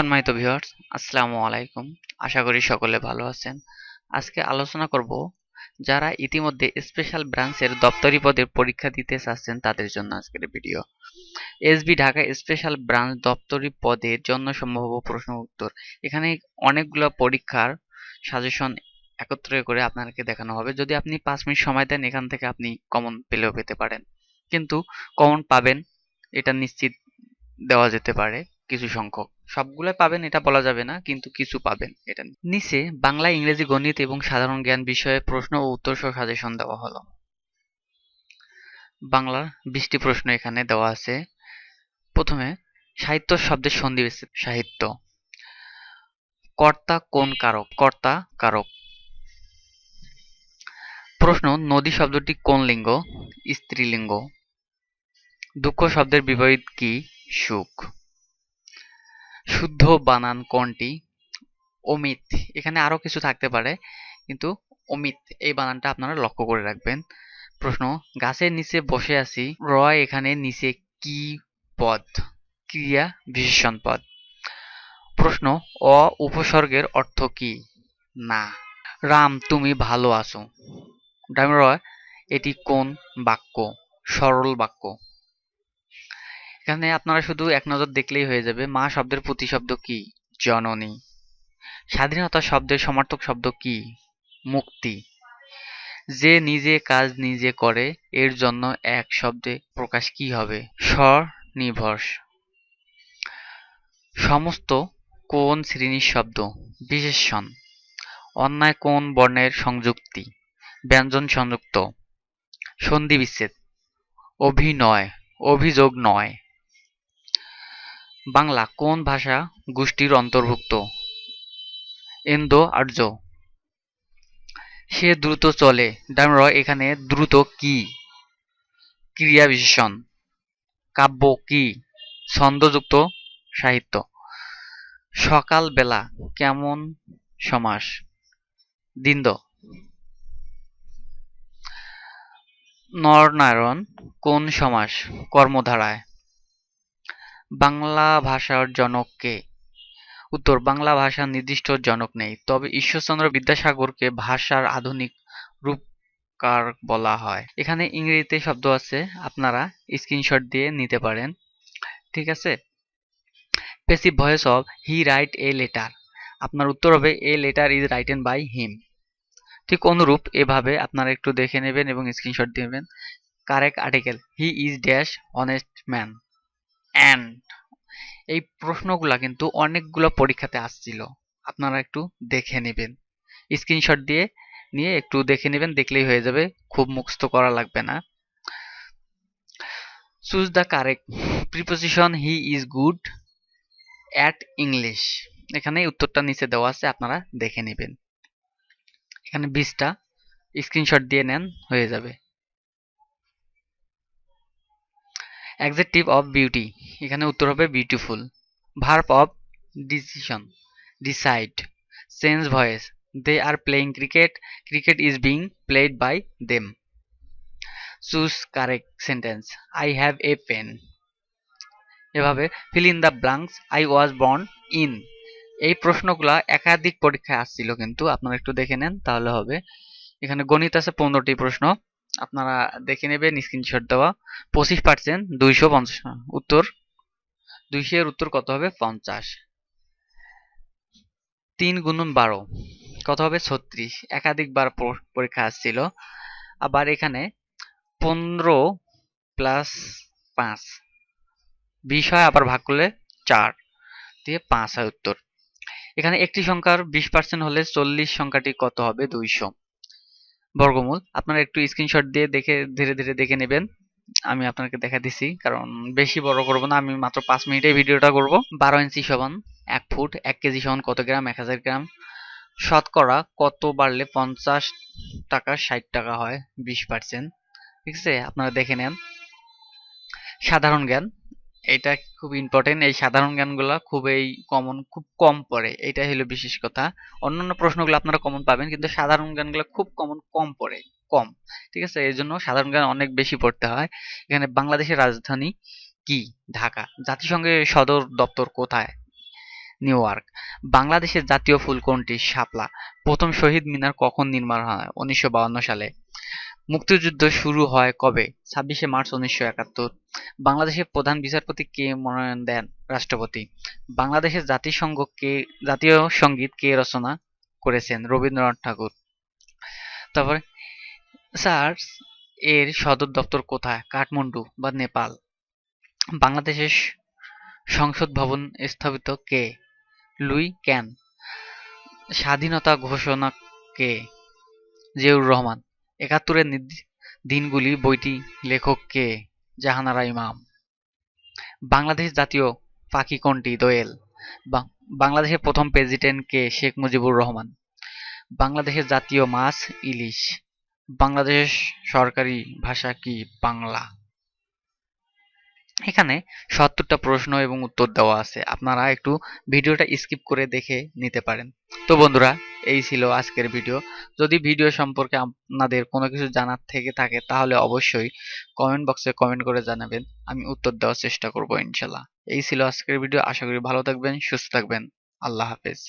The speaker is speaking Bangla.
সম্মানিত ভিউয়ার্স আসসালামু আলাইকুম। আশা করি সকলে ভালো আছেন। আজকে আলোচনা করব যারা ইতিমধ্যে স্পেশাল ব্রাঞ্চের দপ্তরি পদের পরীক্ষা দিতে চাচ্ছেন তাদের জন্য আজকের video SB Dhaka special branch দপ্তরি পদের জন্য সম্ভাব্য প্রশ্ন উত্তর। এখানে অনেকগুলো পরীক্ষার সাজেশন একত্রে করে আপনাকে দেখানো হবে। যদি আপনি পাঁচ মিনিট সময় দেন, এখান থেকে আপনি কমন পেলেও পেতে পারেন। কিন্তু কমন পাবেন, এটা নিশ্চিত দেওয়া যেতে পারে। কিছু সংখ্যক। সবগুলো পাবেন, এটা বলা যাবে না, কিন্তু কিছু পাবেন। এটা নিচে বাংলা, ইংরেজি, গণিত এবং সাধারণ জ্ঞান বিষয়ে প্রশ্ন ও উত্তর সহ সাজেশন দেওয়া হলো। বাংলার বিশটি প্রশ্ন এখানে দেওয়া আছে। প্রথমে, সাহিত্য শব্দের সন্ধি সাহিত্য। কর্তা কোন কারক? কর্তা কারক। প্রশ্ন, নদী শব্দটি কোন লিঙ্গ? স্ত্রীলিঙ্গ। দুঃখ শব্দের বিপরীত কি? সুখ। শুদ্ধ বানান কোনটি? অমিত। এখানে আরও কিছু থাকতে পারে, কিন্তু অমিত, এই বানানটা আপনারা লক্ষ্য করে রাখবেন। প্রশ্ন, গাছের নিচে বসে আছি র এখানে নিচে কি পদ? ক্রিয়া বিশেষণ পদ। প্রশ্ন, অ উপসর্গের অর্থ কি? না। রাম, তুমি ভালো আছো। ডাইম র এটি কোন বাক্য? সরল বাক্য। এখানে আপনারা শুধু এক নজর দেখলেই হয়ে যাবে, মা শব্দের প্রতিশব্দ কি? জননী। স্বাধীনতা শব্দের সমার্থক শব্দ কি? মুক্তি। যে নিজে কাজ নিজে করে, এর জন্য এক শব্দে প্রকাশ কি হবে? স্বনির্ভর সমস্ত কোন শ্রেণির শব্দ? বিশেষণ। অন্যায় কোন বর্ণের সংযুক্তি? ব্যঞ্জন সংযুক্ত। সন্ধি বিচ্ছেদ। অভিনয়। অভিযোগ নয়। বাংলা কোন ভাষা গোষ্ঠীর অন্তর্ভুক্ত? ইন্দো আর্য। সে দ্রুত চলে। ডামর এখানে দ্রুত কি? ক্রিয়া বিশেষণ। কাব্য কি? ছন্দযুক্ত সাহিত্য। সকাল বেলা কেমন সমাস? দিন্দ নরনারায়ণ কোন সমাস? কর্মধারায়। বাংলা ভাষার জনক কে? উত্তর, বাংলা ভাষার নির্দিষ্ট জনক নেই, তবে ঈশ্বরচন্দ্র বিদ্যাসাগরকে ভাষার আধুনিক রূপকার বলা হয়। এখানে ইংরেজিতে শব্দ আছে, আপনারা স্ক্রিনশট দিয়ে নিতে পারেন। ঠিক আছে? Passive voice of he write a letter আপনার উত্তর হবে a letter is written by him ঠিক অনুরূপ, এভাবে আপনারা একটু দেখে নেবেন এবং স্ক্রিনশট দিবেন correct article he is dash honest man and এই প্রশ্নগুলো কিন্তু অনেকগুলো পরীক্ষাতে আসছিল। আপনারা একটু দেখে নেবেন। স্ক্রিনশট দিয়ে নিয়ে একটু দেখে নেবেন, দেখলেই হয়ে যাবে, খুব মুখস্থ করা লাগবে না। Choose the correct preposition he is good at English এখানে উত্তরটা নিচে দেওয়া আছে, আপনারা দেখে নেবেন। এখানে বিশটা স্ক্রিনশট দিয়ে নেন, হয়ে যাবে। অ্যাডজেক্টিভ অফ বিউটি এখানে উত্তর হবে beautiful verb of decision decide change voice they are playing cricket cricket is being played by them choose correct sentence I have a pen এভাবে fill in the blanks I was born in এই প্রশ্নগুলা একাধিক পরীক্ষায় আসছিল কিন্তু আপনারা একটু দেখে নেন, তাহলে হবে। এখানে গণিত আছে পনেরোটি প্রশ্ন। আপনারা দেখে নেবেন স্ক্রিনশট দেওয়া। পঁচিশ পার্সেন্ট দুইশো পঞ্চাশ উত্তর? দুইশো এর উত্তর কত হবে? পঞ্চাশ। তিন গুণন বারো, কত হবে? ছত্রিশ। একাধিকবার পরীক্ষা আসছিল। আবার এখানে পনেরো প্লাস পাঁচ, বিশ হয়, আবার ভাগ করলে চার, দিয়ে পাঁচ হয় উত্তর। এখানে একটি সংখ্যার বিশ পার্সেন্ট হলে চল্লিশ সংখ্যাটি কত হবে? দুইশো। বর্গমূল। আপনারা একটু স্ক্রিনশট দিয়ে দেখে, ধীরে ধীরে দেখে নেবেন। আমি আপনাকে দেখা দিছি, কারণ বেশি বড় করব না। আমি মাত্র পাঁচ মিনিটে ভিডিওটা করব। বারো ইঞ্চি সমান, এক ফুট, এক কেজি সমান কত গ্রাম? এক হাজার গ্রাম। শতকরা কত বাড়লে পঞ্চাশ টাকা, ষাট টাকা হয়? বিশ পার্সেন্ট ঠিক আছে? আপনারা দেখে নেন। সাধারণ জ্ঞান। এটা খুব ইম্পর্টেন্ট এই সাধারণ জ্ঞানগুলো খুবই কমন খুব কম পড়ে, এটাই হলো বিশেষ কথা। অন্যান্য প্রশ্নগুলো আপনারা কমন পাবেন, কিন্তু সাধারণ জ্ঞানগুলো খুব কমন কম পড়ে, কম, ঠিক আছে? এই জন্য সাধারণ জ্ঞান অনেক বেশি পড়তে হয়। এখানে বাংলাদেশের রাজধানী কি? ঢাকা, জাতিসংঘের সদর দপ্তর কোথায়? New York. বাংলাদেশের জাতীয় ফুল কোনটি? শাপলা। প্রথম শহীদ মিনার কখন নির্মাণ হয়? উনিশশো সালে। মুক্তিযুদ্ধ শুরু হয় কবে? ছাব্বিশে মার্চ উনিশশো একাত্তর। বাংলাদেশের প্রধান বিচারপতি কে মনোনয়ন দেন? রাষ্ট্রপতি। বাংলাদেশের জাতিসংঘ কে, জাতীয় সংগীত কে রচনা করেছেন রবীন্দ্রনাথ ঠাকুর? তারপরে, স্যার, এর সদর দপ্তর কোথায়? কাঠমান্ডু বা নেপাল? বাংলাদেশের সংসদ ভবন স্থাপিত কে? Luis can. স্বাধীনতা ঘোষণা কে? জিয়াউর রহমান। একাত্তরের দিনগুলি বইটি লেখক কে? জাহানারা ইমাম। বাংলাদেশ জাতীয় পাখি কোনটি দোয়েল। বাংলাদেশের প্রথম প্রেসিডেন্ট কে? শেখ মুজিবুর রহমান। বাংলাদেশের জাতীয় মাছ, ইলিশ। বাংলাদেশ সরকারি ভাষা কি? বাংলা। এখানে সত্তরটা প্রশ্ন এবং উত্তর দেওয়া আছে। আপনারা একটু ভিডিওটা স্কিপ করে দেখে নিতে পারেন। তো বন্ধুরা এই ছিল আজকের ভিডিও যদি ভিডিও সম্পর্কে আপনাদের কোনো কিছু জানার থেকে থাকে, তাহলে অবশ্যই কমেন্ট বক্সে কমেন্ট করে জানাবেন। আমি উত্তর দেওয়ার চেষ্টা করব ইনশাল্লাহ। এই ছিল আজকের ভিডিও আশা করি ভালো থাকবেন, সুস্থ থাকবেন। আল্লাহ হাফেজ।